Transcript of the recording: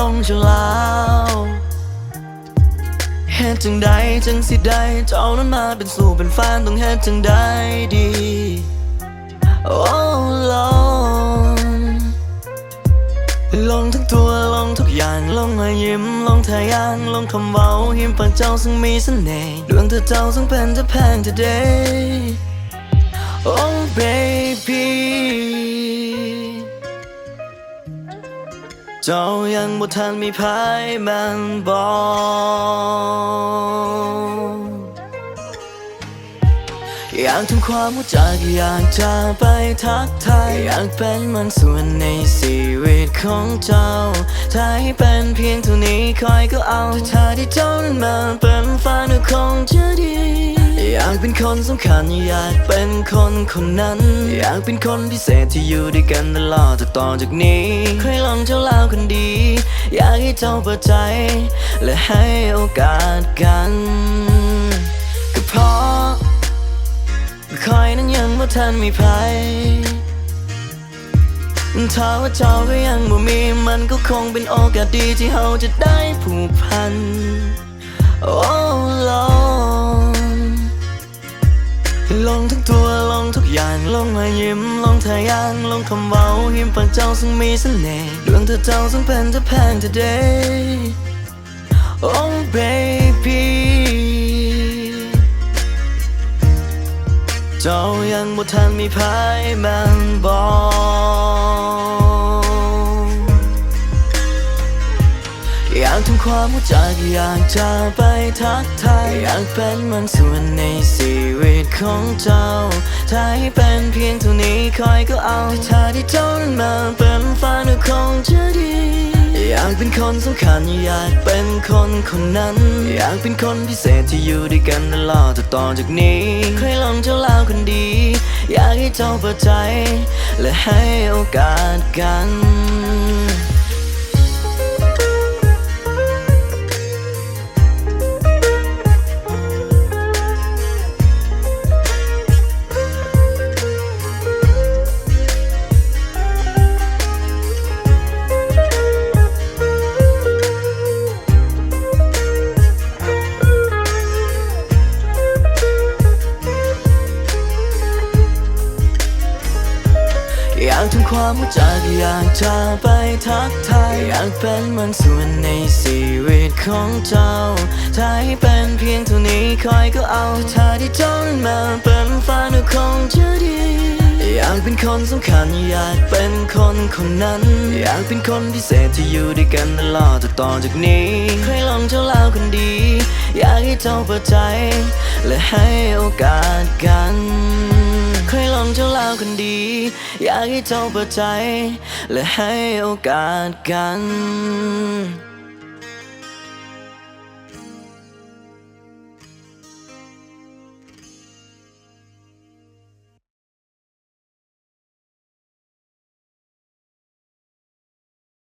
ลงจะลาวเฮ็ดจังใดจังสิได้เจ้านั้นมาเป็นสู่เป็นแฟนต้องเฮ็ดจังใดดี โอ้ลองลองทั้งตัวลองทุกอย่างลองมายิ้มลองทายางลองคำเว้าหิมปากเจ้าซึ่งมีเสน่ห์ดวงเธอเจ้าซึ่งเป็นจะแพง today Oh baby เจ้ายังบ่ทันมีภายมันบอกอยากทำความรู้จักอยากจะไปทักทายอยากเป็นมันส่วนในชีวิตของเจ้า ถ้าให้เป็นเพียงเท่านี้คอยก็เอาถ้าที่เจ้านั้นมาเป็นแฟนก็คงจะดีอยากเป็นคนสำคัญอยากเป็นคนคนนั้น อยากเป็นคนพิเศษที่อยู่ด้วยกันตลอดต่อจากนี้ใครลองเจ้าเล่า คนดี อยากให้เจ้าเปิดใจ และให้โอกาสกัน ก็เพราะคอยนั้นยังบ่ทันมีภัยถ้าว่าเจ้าก็ยังบ่มีมันก็คงเป็นโอกาสดีที่เราจะได้ผูกพัน โอ้ลองลองทั้งตัว ทุกอย่างลงมายิ้มลงทายางลงคำเว้าหิมปากเจ้าซึ่งมีเสน่ห์ดวงเธอเจ้าซึ่งเป็นจะแพง today Oh baby เจ้ายังบ่ทันมีภายมันบอก ทำความรู้จักอยากจะไปทักทายอยากเป็นมันส่วนในชีวิตของเจ้า ถ้าให้เป็นเพียงเท่านี้คอยก็เอาถ้าที่เจ้านั้นมาเป็นแฟนก็คงจะดีอยากเป็นคนสำคัญอยากเป็นคนคนนั้น อยากเป็นคนพิเศษที่อยู่ด้วยกันตลอดต่อจากนี้ใครลองเจ้าเล่าคนดี อยากให้เจ้าเปิดใจ และให้โอกาสกัน อยากทำความรู้จักอยากจะไปทักทายอยากเป็นมันส่วนในชีวิตของเจ้า ถ้าให้เป็นเพียงเท่านี้คอยก็เอาถ้าที่เจ้านั้นมาเป็นแฟนก็คงจะดีอยากเป็นคนสำคัญอยากเป็นคนคนนั้น อยากเป็นคนพิเศษที่อยู่ด้วยกันตลอดจากต่อจากนี้ใครลองเจ้าเล่าคนดี อยากให้เจ้าเปิดใจ และให้โอกาสกัน องเจ้าเล่าคนดี อยากให้เจ้าเปิดใจ และให้โอกาสกัน